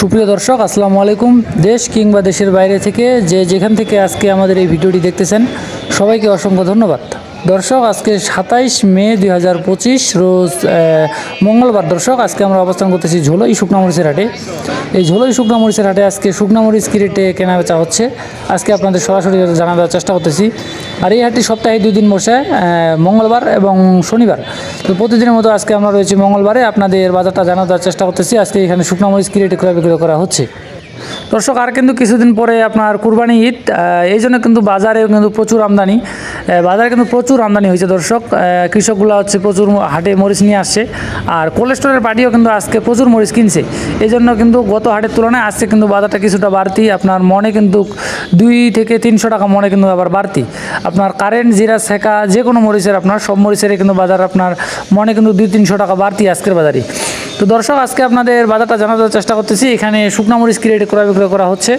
সুপ্রিয় দর্শক, আসসালামু আলাইকুম। দেশ কিংবা দেশের বাইরে থেকে যে যেখান থেকে আজকে আমাদের এই ভিডিওটি দেখতেছেন, সবাইকে অসংখ্য ধন্যবাদ। দর্শক, আজকে সাতাইশ মে দুই হাজার পঁচিশ রোজ মঙ্গলবার। দর্শক, আজকে আমরা অবস্থান করতেছি ঝোলই শুকনামরিচের হাটে। এই ঝোলই শুকনামরিচের হাটে আজকে শুকনামরিচ কি রেটে কেনা বেচা হচ্ছে। আজকে আপনাদের সরাসরি জানা দেওয়ার চেষ্টা করতেছি। আর এই হাটটি সপ্তাহে দুই দিন বসে মঙ্গলবার এবং শনিবার। তো প্রতিদিনের মতো আজকে আমরা রয়েছি মঙ্গলবারে। আপনাদের বাজারটা জানা দেওয়ার চেষ্টা করতেছি। আজকে এখানে শুকনামরিচ কি রেটে ক্রয় বিক্রয় করা হচ্ছে। দর্শক, আর কিন্তু কিছুদিন পরে আপনার কুরবানি ঈদ এই জন্য কিন্তু বাজারে কিন্তু প্রচুর আমদানি বাজারে কিন্তু প্রচুর আমদানি হয়েছে দর্শক কৃষকগুলো হচ্ছে প্রচুর হাটে মরিচ নিয়ে আসছে, আর কোলেস্টোরের পার্টিও কিন্তু আজকে প্রচুর মরিচ কিনছে, এই জন্য কিন্তু গত হাটের তুলনায় আজকে কিন্তু বাজারটা কিছুটা বাড়তি, আপনার মনে কিন্তু দুই থেকে তিনশো টাকা মনে কিন্তু আবার বাড়তি, আপনার কারেন্ট, জিরা শেখা যে কোনো মরিচের আপনার, সব মরিচের কিন্তু বাজার আপনার মনে কিন্তু দুই তিনশো টাকা বাড়তি আজকের বাজারে। তো দর্শক, আজকে আপনাদের বাজারটা জানার চেষ্টা করতেছি। এখানে শুকনা মরিচ কি রেটে ক্রয় বিক্রয় করা হচ্ছে।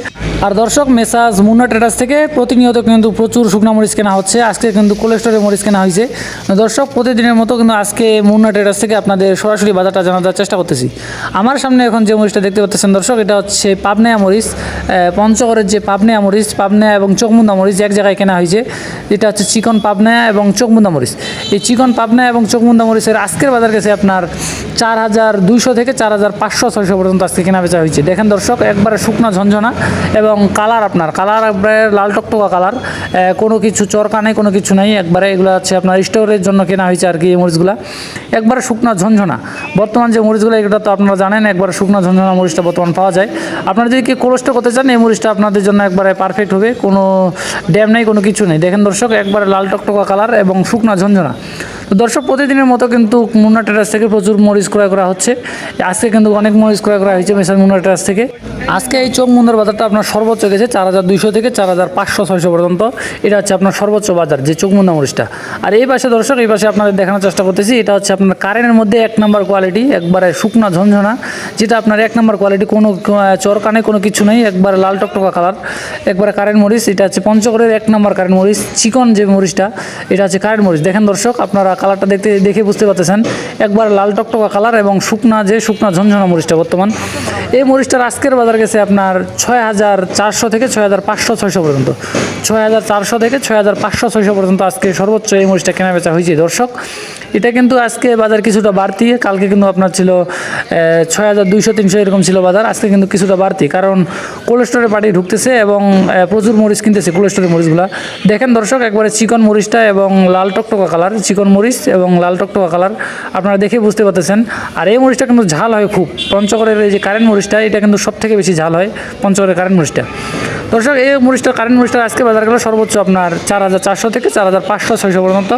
আর দর্শক, মেসাজ মুন্না ট্রেডার্স থেকে প্রতিনিয়ত কিন্তু প্রচুর শুকনা মরিচ কেনা হচ্ছে। আজকে কিন্তু কোলেস্টোরের মরিচ কেনা হয়েছে। দর্শক, প্রতিদিনের মতো কিন্তু আজকে মুন্না ট্রেডার্স থেকে আপনাদের সরাসরি বাজারটা জানার চেষ্টা করতেছি। আমার সামনে এখন যে মরিচটা দেখতে পাচ্ছেন দর্শক, এটা হচ্ছে পাবনায়া মরিচ। পঞ্চগড়ের যে পাবনায়া মরিচ, পাবনায়া এবং চোখমুন্দা মরিচ এক জায়গায় কেনা হয়েছে। এটা হচ্ছে চিকন পাবনায়া এবং চোখমুন্দা মরিচ। এই চিকন পাবনায়া এবং চোখমুন্দা মরিচের আজকের বাজার গেছে আপনার চার হাজার দুইশো থেকে চার হাজার পাঁচশো ছয়শো পর্যন্ত আজকে কেনা বেচা হয়েছে। দেখেন দর্শক, একবারে শুকনা ঝঞ্ঝনা এবং কালার আপনার কালার আপনার লাল টকটকা কালার কোনো কিছু চরকা নেই, কোনো কিছু নেই, একবারে এগুলো হচ্ছে আপনার স্টোরের জন্য কেনা হয়েছে আর কি এই মরিচগুলো। একবারে শুকনা ঝঞ্ঝনা বর্তমান যে মরিচগুলো, এগুলো তো আপনারা জানেন, একবারে শুকনা ঝঞ্ঝনা মরিচটা বর্তমান পাওয়া যায়। আপনারা যদি কি কোলেস্টো করতে চান, এই মরিচটা আপনাদের জন্য একবারে পারফেক্ট হবে, কোনো ড্যাম নেই, কোনো কিছু নেই। দেখেন দর্শক, একবারে লাল টকটকা কালার এবং শুকনা ঝঞ্ঝনা তো দর্শক, প্রতিদিনের মতো কিন্তু মুন্না টেরাস থেকে প্রচুর মরিচ ক্রয় করা হচ্ছে। আজকে কিন্তু অনেক মরিচ ক্রয় করা হয়েছে মেসার মুন্না টেরাস থেকে। আজকে এই চোখ মুন্দার বাজারটা আপনার সর্বোচ্চ গেছে চার হাজার দুইশো থেকে চার হাজার পাঁচশো ছয়শো পর্যন্ত। এটা হচ্ছে আপনার সর্বোচ্চ বাজার, যে চোখ মুন্ডা মরিচটা। আর এই পাশে দর্শক, এই পাশে আপনাদের দেখানোর চেষ্টা করতেছি, এটা হচ্ছে আপনার কারেন্টের মধ্যে এক নম্বর কোয়ালিটি একবারে শুকনা ঝনঝনা, যেটা আপনার এক নম্বর কোয়ালিটি কোনো চরকানে কোনো কিছু নেই, একবারে লাল টকটকা কালার একবারে কারেন্ট মরিচ, এটা হচ্ছে পঞ্চগড়ের এক নম্বর কারেন্ট মরিচ, চিকন যে মরিচটা, এটা হচ্ছে কারেন্ট মরিচ। দেখেন দর্শক, আপনারা কালারটা দেখতে দেখে বুঝতে পারতেছেন। একবার লাল টকটকা কালার এবং শুকনা যে শুকনা ঝনঝনা মরিচটা বর্তমান। এই মরিচটার আজকের বাজার গেছে আপনার ছয় হাজার চারশো থেকে ছয় হাজার পাঁচশো, ছয়শো পর্যন্ত। ছয় হাজার চারশো থেকে ছয় হাজার পাঁচশো, ছয়শো পর্যন্ত আজকে সর্বোচ্চ এই মরিচটা কেনা বেচা হয়েছে, দর্শক। এটা কিন্তু আজকে বাজার কিছুটা বাড়তি, কালকে কিন্তু আপনার ছিল ছয় হাজার দুইশো, তিনশো এরকম ছিল বাজার, আজকে কিন্তু কিছুটা বাড়তি, কারণ কোলেস্টোরের পার্টি ঢুকতেছে এবং প্রচুর মরিচ কিনতেছে কোলেস্টোরের মরিচগুলো। দেখেন দর্শক, একবারে চিকন মরিচটা এবং লাল টকটকা কালার, চিকন মরিচ এবং লাল টকটকা কালার, আপনারা দেখে বুঝতে পারতেছেন। আর এই মরিচটা কিন্তু ঝাল হয় খুব, পঞ্চগড়ের এই যে কারেন্ট মরিচটা, এটা কিন্তু সব থেকে বেশি ঝাল হয় পঞ্চগড়ের কারেন্ট মরিচটা। দর্শক, এই মরিচটা কারেন্ট মরিচটা আজকে বাজার গেলে সর্বোচ্চ আপনার চার হাজার চারশো থেকে চার হাজার পাঁচশো ছয়শো পর্যন্ত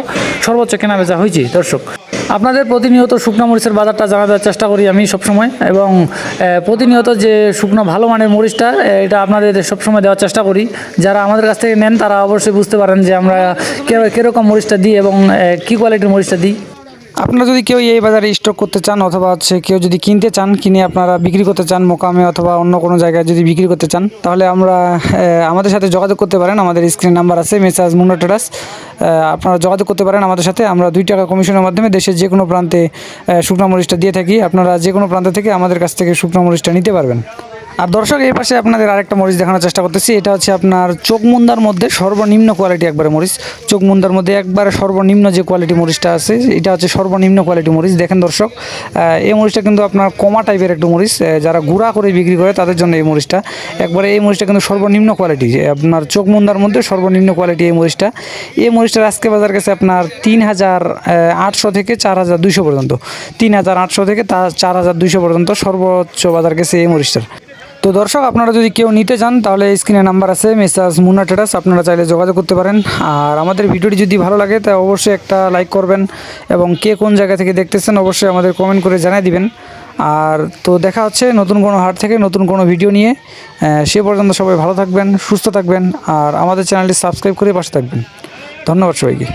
সর্বোচ্চ কেনা বেচা হয়েছে, দর্শক। আপনাদের প্রতিনিয়ত শুকনো মরিচের বাজারটা জানা দেওয়ার চেষ্টা করি আমি সবসময় এবং প্রতিনিয়ত যে শুকনো ভালো মানের মরিচটা এটা আপনাদের সবসময় দেওয়ার চেষ্টা করি। যারা আমাদের কাছ থেকে নেন, তারা অবশ্যই বুঝতে পারেন যে আমরা কীরকম মরিচটা দিই এবং কী কোয়ালিটির মরিচটা দিই। আপনারা যদি কেউ এই বাজারে স্টক করতে চান অথবা হচ্ছে কেউ যদি কিনতে চান, কিনে আপনারা বিক্রি করতে চান মোকামে অথবা অন্য কোনো জায়গায় যদি বিক্রি করতে চান, তাহলে আমরা আমাদের সাথে যোগাযোগ করতে পারেন। আমাদের স্ক্রিন নাম্বার আছে, মেসাজ মুন্না ট্রেডার্স আপনারা যোগাযোগ করতে পারেন আমাদের সাথে। আমরা দুই টাকা কমিশনের মাধ্যমে দেশের যে কোনো প্রান্তে শুকনো মরিচটা দিয়ে থাকি। আপনারা যে কোনো প্রান্ত থেকে আমাদের কাছ থেকে শুকনো মরিচটা নিতে পারবেন। আর দর্শক, এই পাশে আপনাদের আরেকটা মরিচ দেখানোর চেষ্টা করতেছি। এটা হচ্ছে আপনার চোখ মুন্দার মধ্যে সর্বনিম্ন কোয়ালিটি একবারে মরিচ। চোখ মুন্দার মধ্যে একবারে সর্বনিম্ন যে কোয়ালিটি মরিচটা আছে, এটা হচ্ছে সর্বনিম্ন কোয়ালিটি মরিচ। দেখেন দর্শক এই মরিচটা কিন্তু আপনার কমা টাইপের একটু মরিচ। যারা গুঁড়া করে বিক্রি করে, তাদের জন্য এই মরিচটা। একবারে এই মরিচটা কিন্তু সর্বনিম্ন কোয়ালিটি আপনার চোখ মুন্দার মধ্যে সর্বনিম্ন কোয়ালিটি এই মরিচটা। এই মরিচটার আজকে বাজার কাছে আপনার তিন হাজার আটশো থেকে চার হাজার দুইশো পর্যন্ত। তিন হাজার, আটশো থেকে তা চার হাজার দুইশো পর্যন্ত সর্বোচ্চ বাজার গেছে এই মরিচটার। তো দর্শক, আপনারা যদি কেউ নিতে চান, তাহলে স্ক্রিনে নাম্বার আছে মেসাজ মুন্না ট্রেডার্স আপনারা চাইলে যোগাযোগ করতে পারেন। আর আমাদের ভিডিওটি যদি ভালো লাগে তা অবশ্যই একটা লাইক করবেন এবং কে কোন জায়গা থেকে দেখতেছেন, অবশ্যই আমাদের কমেন্ট করে জানিয়ে দিবেন। আর তো দেখা হচ্ছে নতুন কোনো হাট থেকে নতুন কোনো ভিডিও নিয়ে। সে পর্যন্ত সবাই ভালো থাকবেন, সুস্থ থাকবেন, আর আমাদের চ্যানেলটি সাবস্ক্রাইব করে পাশে থাকবেন। ধন্যবাদ সবাইকে।